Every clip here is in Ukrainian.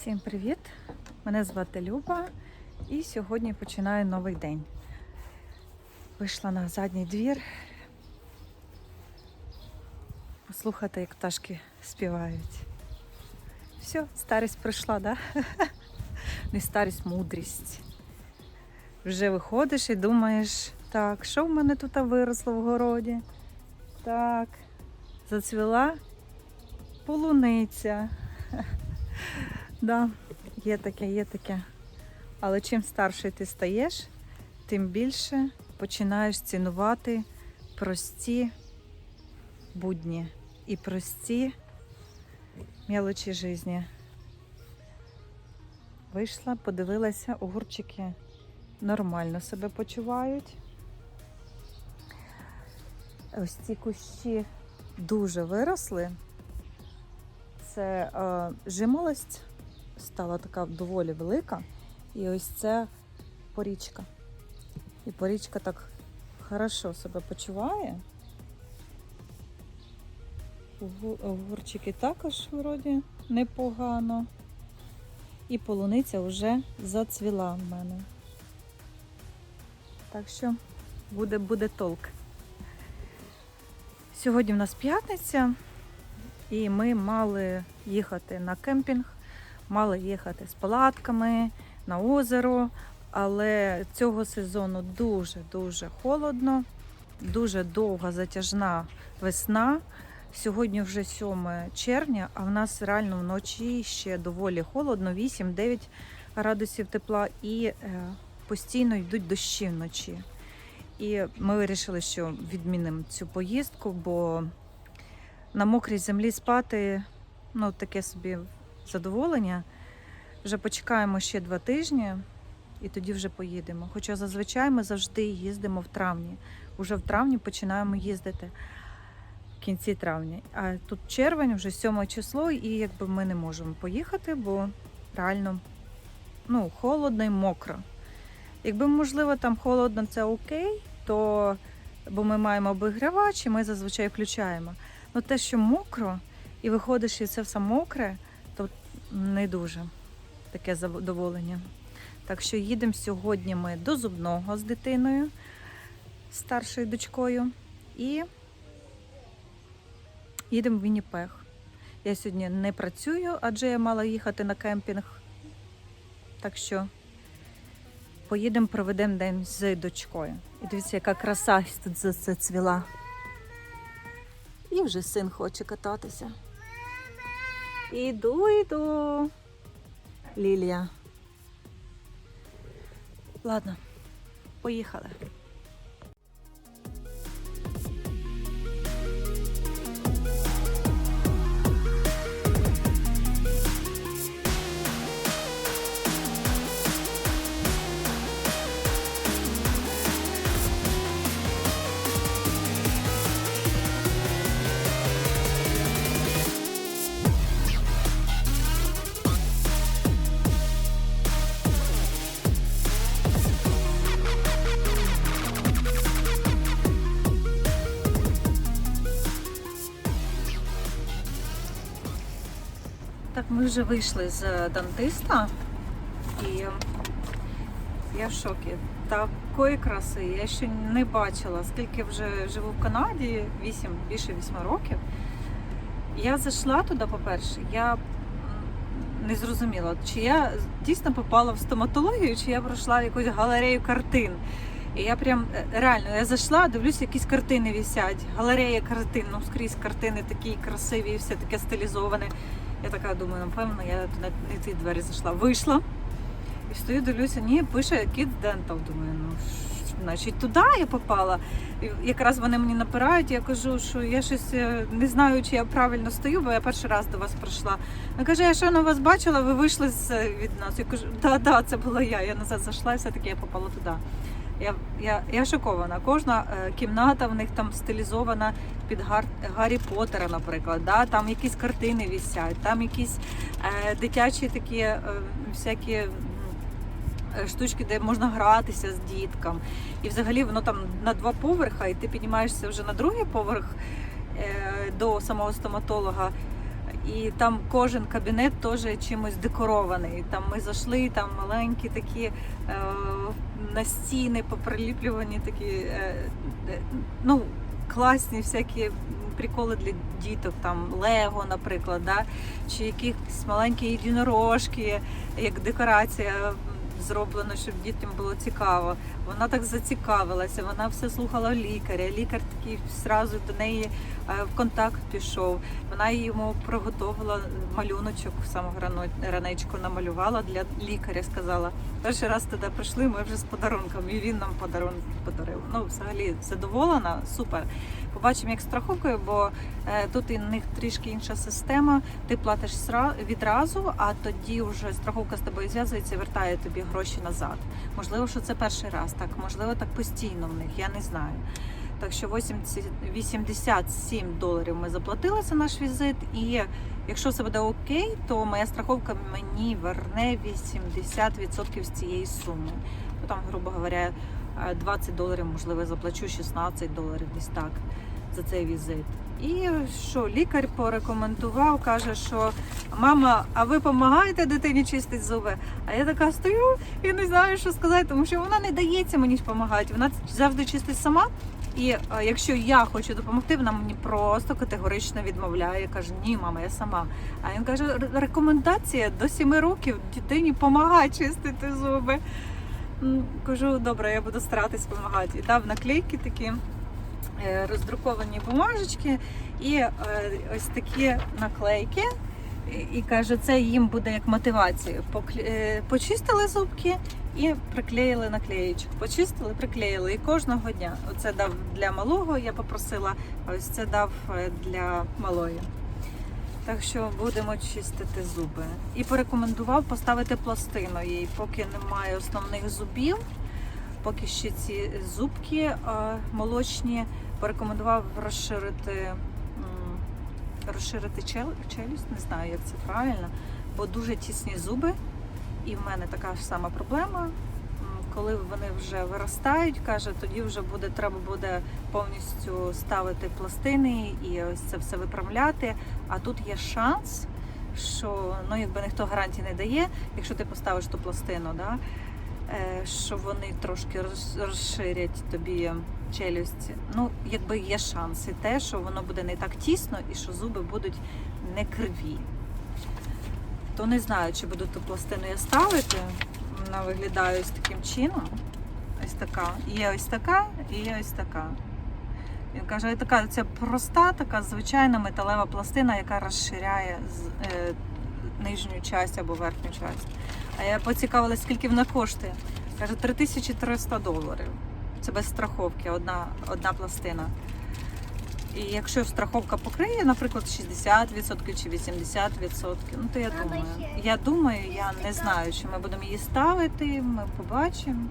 Всім привіт! Мене звати Люба і сьогодні починаю новий день. Вийшла на задній двір. Послухати, як пташки співають. Все, старість прийшла, да? Не старість, мудрість. Вже виходиш і думаєш, так, що в мене тут виросло в городі? Так, зацвіла полуниця. Да, є таке, є таке. Але чим старший ти стаєш, тим більше починаєш цінувати прості будні і прості мелочі житті. Вийшла, подивилася, огурчики нормально себе почувають. Ось ці кущі дуже виросли. Це е, жимолость стала така доволі велика. І ось це порічка. І порічка так хорошо себе почуває. Огурчики також вроді непогано. І полуниця вже зацвіла в мене. Так що буде, буде толк. Сьогодні в нас п'ятниця, і ми мали їхати на кемпінг мали їхати з палатками на озеро, але цього сезону дуже-дуже холодно, дуже довга затяжна весна. Сьогодні вже 7 червня, а в нас реально вночі ще доволі холодно, 8-9 градусів тепла і е, постійно йдуть дощі вночі. І ми вирішили, що відмінимо цю поїздку, бо на мокрій землі спати ну, таке собі задоволення. Вже почекаємо ще два тижні і тоді вже поїдемо. Хоча зазвичай ми завжди їздимо в травні. Уже в травні починаємо їздити в кінці травня. А тут червень, вже 7 число, і якби ми не можемо поїхати, бо реально ну, холодно і мокро. Якби, можливо, там холодно, це окей, то бо ми маємо обігрівач, і ми зазвичай включаємо. Ну те, що мокро, і виходиш, і це все мокре, не дуже таке задоволення. Так що їдемо сьогодні ми до зубного з дитиною, старшою дочкою, і їдемо в Вінніпех. Я сьогодні не працюю, адже я мала їхати на кемпінг. Так що поїдемо, проведемо день з дочкою. І дивіться, яка краса тут зацвіла. І вже син хоче кататися. Іду, іду. Лілія. Ладно, поїхали. Вже вийшли з дантиста і я в шокі. Такої краси я ще не бачила, скільки вже живу в Канаді, 8, більше 8 років. Я зайшла туди, по-перше, я не зрозуміла, чи я дійсно попала в стоматологію, чи я пройшла якусь галерею картин. І я прям е, реально я зайшла, дивлюся, якісь картини висять. Галерея картин, ну скрізь картини такі красиві, все таке стилізоване. Я така думаю, напевно, я туди не ті двері зайшла. Вийшла і стою, дивлюся, ні, пише Kids Dental. Думаю, ну значить туди я попала. І якраз вони мені напирають, я кажу, що я щось е, не знаю, чи я правильно стою, бо я перший раз до вас прийшла. Вона каже, я ще на вас бачила, ви вийшли з е, від нас. Я кажу, да, да, це була я. Я назад зайшла і все-таки я попала туди. Я, я, я шокована. Кожна е, кімната в них там стилізована під Гар, Гаррі Поттера, наприклад. Да? Там якісь картини висять, там якісь е, дитячі такі е, всякі е, штучки, де можна гратися з діткам. І взагалі воно там на два поверха, і ти піднімаєшся вже на другий поверх е, до самого стоматолога. І там кожен кабінет теж чимось декорований. Там ми зайшли, там маленькі такі е, настіни поприліплювані, такі е, ну, класні всякі приколи для діток, там Лего, наприклад, да? чи якісь маленькі єдинорожки, як декорація зроблено, щоб дітям було цікаво. Вона так зацікавилася, вона все слухала лікаря. Лікар такий зразу до неї е, в контакт пішов. Вона йому приготувала малюночок самого ранечку намалювала для лікаря. Сказала, перший раз туди прийшли, ми вже з подарунком, і він нам подарунок подарив. Ну, взагалі задоволена, супер. Побачимо, як страховкою, бо е, тут і в них трішки інша система. Ти платиш сра- відразу, а тоді вже страховка з тобою зв'язується і вертає тобі гроші назад. Можливо, що це перший раз, так можливо, так постійно в них, я не знаю. Так що 80, 87 доларів ми заплатили за наш візит, і якщо все буде окей, то моя страховка мені верне 80% з цієї суми. Там, грубо говоря, 20 доларів, можливо, заплачу 16 доларів, десь так за цей візит. І що лікар порекомендував, каже, що мама, а ви допомагаєте дитині чистити зуби? А я така стою і не знаю, що сказати, тому що вона не дається мені допомагати. Вона завжди чистить сама. І е, якщо я хочу допомогти, вона мені просто категорично відмовляє. Каже, ні, мама, я сама. А він каже, рекомендація до 7 років дитині допомагає чистити зуби. М, Кажу, добре, я буду старатись допомагати. І дав наклейки такі е, роздруковані бумажечки і е, ось такі наклейки. І- каже, це їм буде як мотивація. Е, Почистили зубки і приклеїли наклеєчок. Почистили, приклеїли. І кожного дня. Оце дав для малого, я попросила, а ось це дав для малої. Так що будемо чистити зуби. І порекомендував поставити пластину їй, поки немає основних зубів, поки ще ці зубки е, молочні, порекомендував розширити, розширити чел, челюсть, не знаю, як це правильно, бо дуже тісні зуби. І в мене така ж сама проблема. Коли вони вже виростають, каже, тоді вже буде треба буде повністю ставити пластини і ось це все виправляти. А тут є шанс, що ну якби ніхто гарантії не дає, якщо ти поставиш ту пластину, да, е, що вони трошки роз- розширять тобі челюсть. Ну, якби є шанс і те, що воно буде не так тісно і що зуби будуть не криві. То не знаю, чи буду ту пластину я ставити. Вона виглядає ось таким чином. Ось така. Є ось така і є ось така. Він каже, така це проста, така звичайна металева пластина, яка розширяє е, нижню часть або верхню часть. А я поцікавилася, скільки вона коштує. Каже, 3300 доларів. Це без страховки, одна, одна пластина. І якщо страховка покриє, наприклад, 60% чи 80%, ну то я думаю. Я думаю, я не знаю, чи ми будемо її ставити, ми побачимо.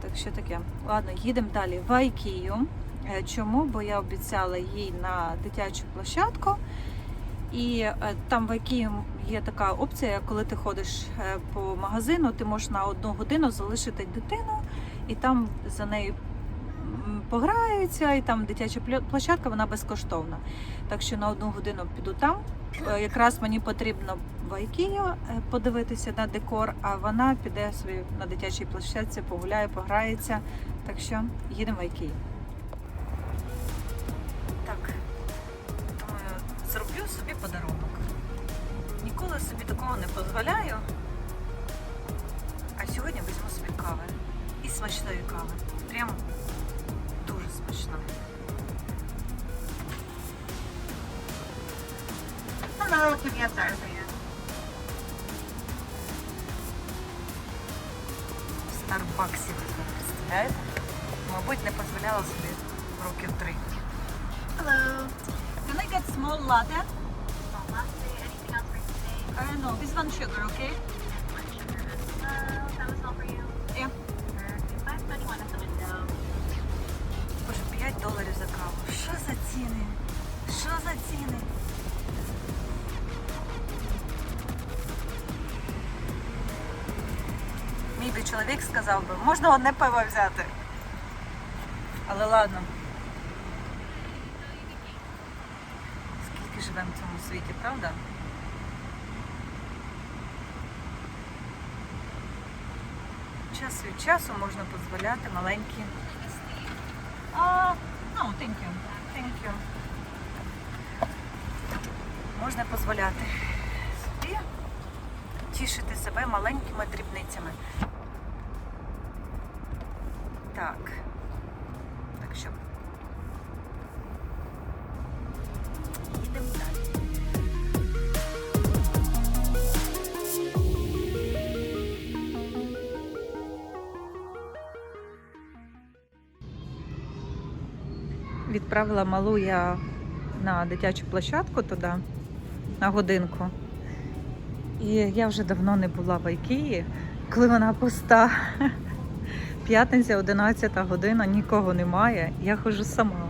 Так що таке. Ладно, їдемо далі в Айкію. Е, Чому? Бо я обіцяла їй на дитячу площадку. І е, там в Айкії є така опція, коли ти ходиш е, по магазину, ти можеш на одну годину залишити дитину, і там за нею пограються, і там дитяча площадка, вона безкоштовна. Так що на одну годину піду там. Е, Якраз мені потрібно в Айкію е, подивитися на декор, а вона піде собі на дитячій площадці, погуляє, пограється. Так що їдемо в Айкію. Так, думаю, зроблю собі подарунок. Ніколи собі такого не дозволяю. А сьогодні візьму собі кави. І смачної кави. Прям Hello, can you answer for you? В Старбаксі ви представляєте? Мабуть, не дозволяла собі років три. Hello. Can I get small latte? Small latte. Anything else for you today? Uh, no, this one sugar, okay? Чоловік сказав би, можна одне пиво взяти. Але ладно. Скільки живемо в цьому світі, правда? Час від часу можна дозволяти маленькі. Ну, thank you. Thank you. Можна дозволяти собі тішити себе маленькими дрібницями. Так. Так що. Їдемо. Відправила малу я на дитячу площадку туди на годинку. І я вже давно не була в Айкії, коли вона пуста. П'ятниця, 11 година, нікого немає. Я ходжу сама.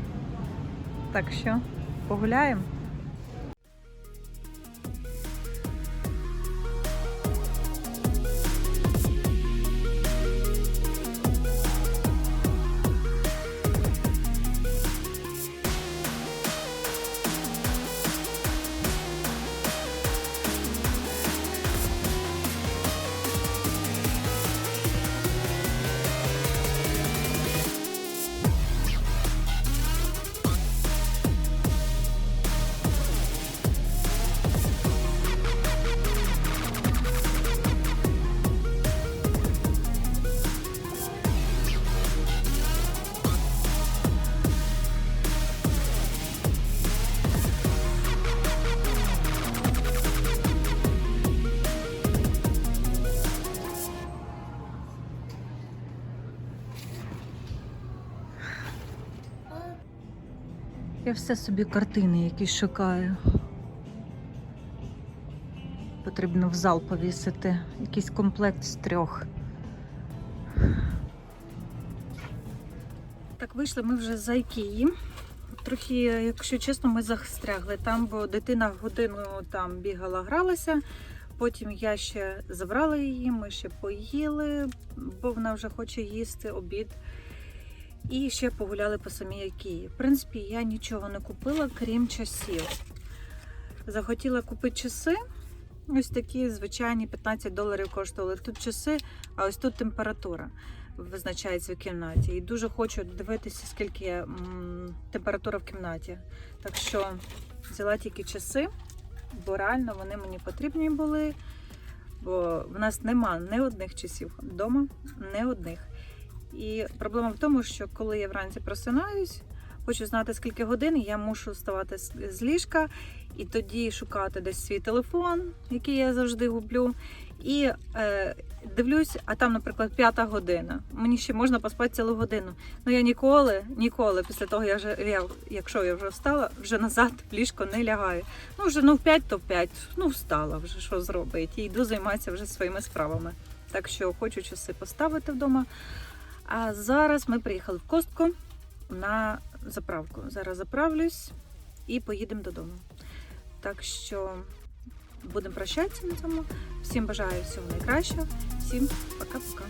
Так що погуляємо. Все собі картини якісь шукаю. Потрібно в зал повісити. Якийсь комплект з трьох. Так, вийшли ми вже з Айкії. Трохи, якщо чесно, ми застрягли там, бо дитина годину там бігала, гралася. Потім я ще забрала її, ми ще поїли, бо вона вже хоче їсти обід. І ще погуляли по самій Айкії. В принципі, я нічого не купила, крім часів. Захотіла купити часи. Ось такі звичайні 15 доларів коштували. Тут часи, а ось тут температура визначається в кімнаті. І дуже хочу дивитися, скільки м, температура в кімнаті. Так що взяла тільки часи, бо реально вони мені потрібні були. Бо в нас нема ні одних часів вдома, ні одних. І проблема в тому, що коли я вранці просинаюсь, хочу знати, скільки годин, я мушу вставати з ліжка і тоді шукати десь свій телефон, який я завжди гублю. І е, дивлюсь, а там, наприклад, п'ята година. Мені ще можна поспати цілу годину. Ну я ніколи, ніколи після того, я вже я, якщо я вже встала, вже назад в ліжко не лягаю. Ну вже ну в 5, то в 5. Ну встала вже що зробить. І йду займатися вже своїми справами. Так що хочу часи поставити вдома. А зараз ми приїхали в Костку на заправку. Зараз заправлюсь і поїдемо додому. Так що будемо прощатися на цьому. Всім бажаю всього найкращого. Всім пока-пока.